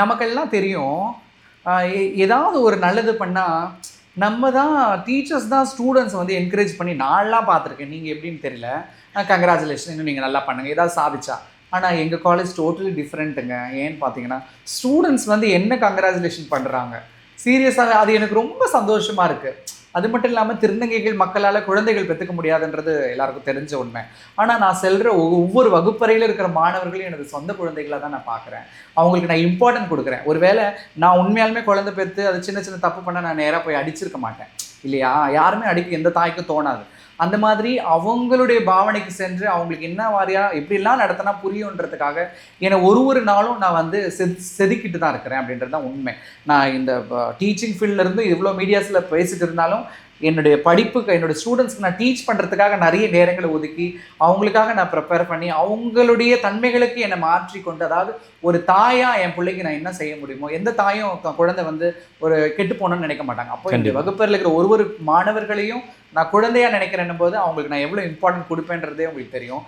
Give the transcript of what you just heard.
நமக்கெல்லாம் தெரியும். எ- ஏதாவது ஒரு நல்லது பண்ணால் நம்ம தான் டீச்சர்ஸ் தான் ஸ்டூடெண்ட்ஸ் வந்து என்கரேஜ் பண்ணி நான்லாம் பார்த்துருக்கேன். நீங்கள் எப்படின்னு தெரியல. கங்க்ராச்சுலேஷன் இன்னும் நீங்கள் நல்லா பண்ணுங்கள் ஏதாவது சாதிச்சா. ஆனால் எங்கள் காலேஜ் டோட்டலி டிஃப்ரெண்ட்டுங்க ஏன்னு பார்த்தீங்கன்னா ஸ்டூடெண்ட்ஸ் வந்து என்ன கங்க்ராச்சுலேஷன் பண்ணுறாங்க சீரியஸாக அது எனக்கு ரொம்ப சந்தோஷமாக இருக்குது அது மட்டும் இல்லாமல் திருநங்கைகள் மக்களால் குழந்தைகள் பெற்றுக்க முடியாதுன்றது எல்லாருக்கும் தெரிஞ்ச உண்மை. ஆனால் நான் செல்கிற ஒவ்வொரு வகுப்பறையில் இருக்கிற மாணவர்களையும் எனது சொந்த குழந்தைகளாக தான் நான் பார்க்குறேன் அவங்களுக்கு நான் இம்பார்ட்டன்ட் கொடுக்குறேன். ஒருவேளை நான் உண்மையாலுமே குழந்தை பெற்று அது சின்ன சின்ன தப்பு பண்ண நான் நேராக போய் அடிச்சிருக்க மாட்டேன். இல்லையா? யாருமே அடிக்க எந்த தாய்க்கும் தோணாது. அந்த மாதிரி அவங்களுடைய பாவனைக்கு சென்று அவங்களுக்கு என்ன வாரியா எப்படிலாம் நடத்தினா புரியுன்றதுக்காக என்னை ஒரு ஒரு நாளும் நான் வந்து செது செதுக்கிட்டு தான் இருக்கிறேன் அப்படின்றது தான் உண்மை. நான் இந்த டீச்சிங் ஃபீல்ட்லேருந்து இவ்வளோ மீடியாஸில் பேசிட்டு இருந்தாலும் என்னுடைய படிப்புக்கு என்னுடைய ஸ்டூடெண்ட்ஸ்க்கு நான் டீச் பண்ணுறதுக்காக நிறைய நேரங்களை ஒதுக்கி அவங்களுக்காக நான் ப்ரிப்பேர் பண்ணி அவங்களுடைய தன்மைகளுக்கு என்னை மாற்றி கொண்டு அதாவது ஒரு தாயா என் பிள்ளைக்கு நான் என்ன செய்ய முடியுமோ எந்த தாயும் குழந்தை வந்து ஒரு கெட்டு போகணும்னு நினைக்க மாட்டாங்க அப்போ இந்த. வகுப்பறையில் இருக்கிற ஒரு ஒரு மாணவர்களையும் நான் குழந்தையா நினைக்கிறேன் போது அவங்களுக்கு நான் எவ்வளோ இம்பார்ட்டன்ட் கொடுப்பேன்றதே உங்களுக்கு தெரியும்